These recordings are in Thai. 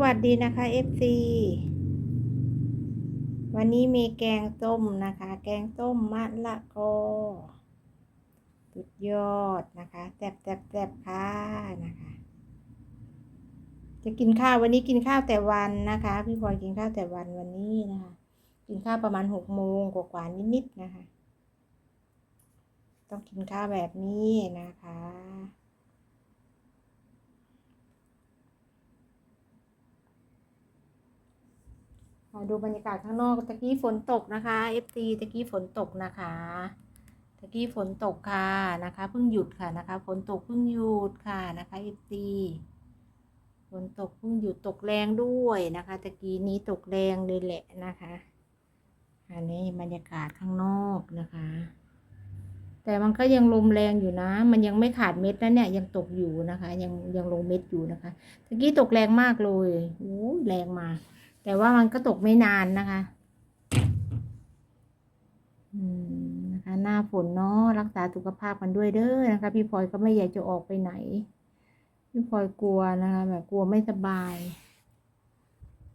วัสดีนะคะ FC วันนี้มีแกงส้มนะคะ แกงส้มมะละกอสุดยอดนะคะแซ่บแซ่บแซ่บค่ะนะคะ จะกินข้าววันนี้กินข้าวแต่วันนะคะ พี่พลอยกินข้าวแต่วันวันนี้นะคะ กินข้าวประมาณหกโมงกว่าๆนิดๆนะคะ ต้องกินข้าวแบบนี้นะคะ มา ดูบรรยากาศข้างนอกตะกี้ฝนตกนะคะ FT ตะกี้ฝนตกนะคะตะกี้ฝนตกค่ะนะคะเพิ่งหยุดค่ะนะคะฝนตกเพิ่งหยุดค่ะนะคะ FT ฝนตกเพิ่งหยุดตกแรงด้วยนะคะตะกี้นี้ตกแรงเลยแหละนะคะอันนี้บรรยากาศข้างนอกนะคะ แต่มันก็ยังลมแรงอยู่นะ มันยังไม่ขาดเม็ดนะเนี่ยยังตกอยู่นะคะ ยังยังลงเม็ดอยู่นะคะตะกี้ตกแรงมากเลยโอ้แรงมา แต่ว่ามันก็ตกไม่นานนะคะอืมนะคะหน้าฝนเนาะรักษาสุขภาพกันด้วยเด้อนะคะ พี่พลอยก็ไม่อยากจะออกไปไหน พี่พลอยกลัวนะคะแบบกลัวไม่สบาย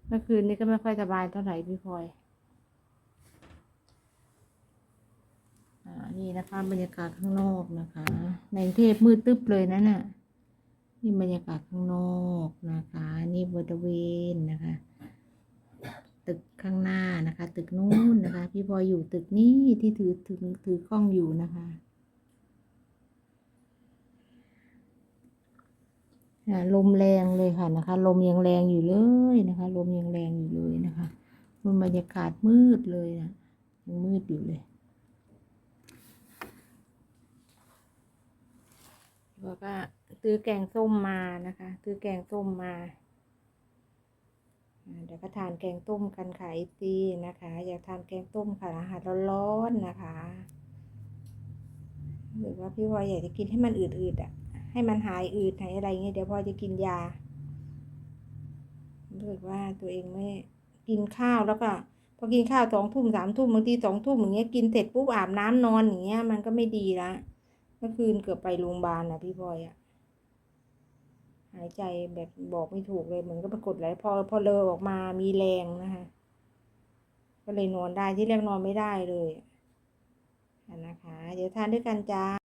เมื่อคืนนี้ก็ไม่ค่อยสบายเท่าไหร่พี่พลอยอ่านี่นะคะบรรยากาศข้างนอกนะคะ ในเทพมืดตึ๊บเลยนะน่ะนี่บรรยากาศข้างนอกนะคะ นี่บริเวณนะคะ ตึกข้างหน้านะคะ ตึกนู้นนะคะ พี่พลอยอยู่ตึกนี้ที่ถือถือถือกล้องอยู่นะคะลมแรงเลยค่ะนะคะ ลมยังแรงอยู่เลยนะคะ ลมยังแรงอยู่เลยนะคะมันบรรยากาศมืดเลยนะยังมืดอยู่เลยแล้วก็ซื้อแกงส้มมานะคะซื้อแกงส้มมา เดี๋ยวก็ทานแกงต้มกันค่ะไอซีนะคะ อยากทานแกงต้มค่ะอาหารร้อนๆนะคะ หรือว่าพี่พลอยอยากจะกินให้มันอืดๆอะ ให้มันหายอืดหายอะไรเงี้ยเดี๋ยวพลอยจะกินยารู้สึกว่าตัวเองไม่กินข้าวแล้วก็พอกินข้าวสองทุ่มสามทุ่มบางทีสองทุ่มอย่างเงี้ยกินเสร็จปุ๊บอาบน้ำนอนอย่างเงี้ยมันก็ไม่ดีละเมื่อคืนเกือบไปโรงพยาบาลอะพี่พลอยอะ หายใจแบบบอกไม่ถูกเลยเหมือนก็ปรากฏไหลพอพอเลอออกมามีแรงนะคะ ก็เลยนอนได้ที่แรกนอนไม่ได้เลยนะคะ เดี๋ยวทานด้วยกันจ้า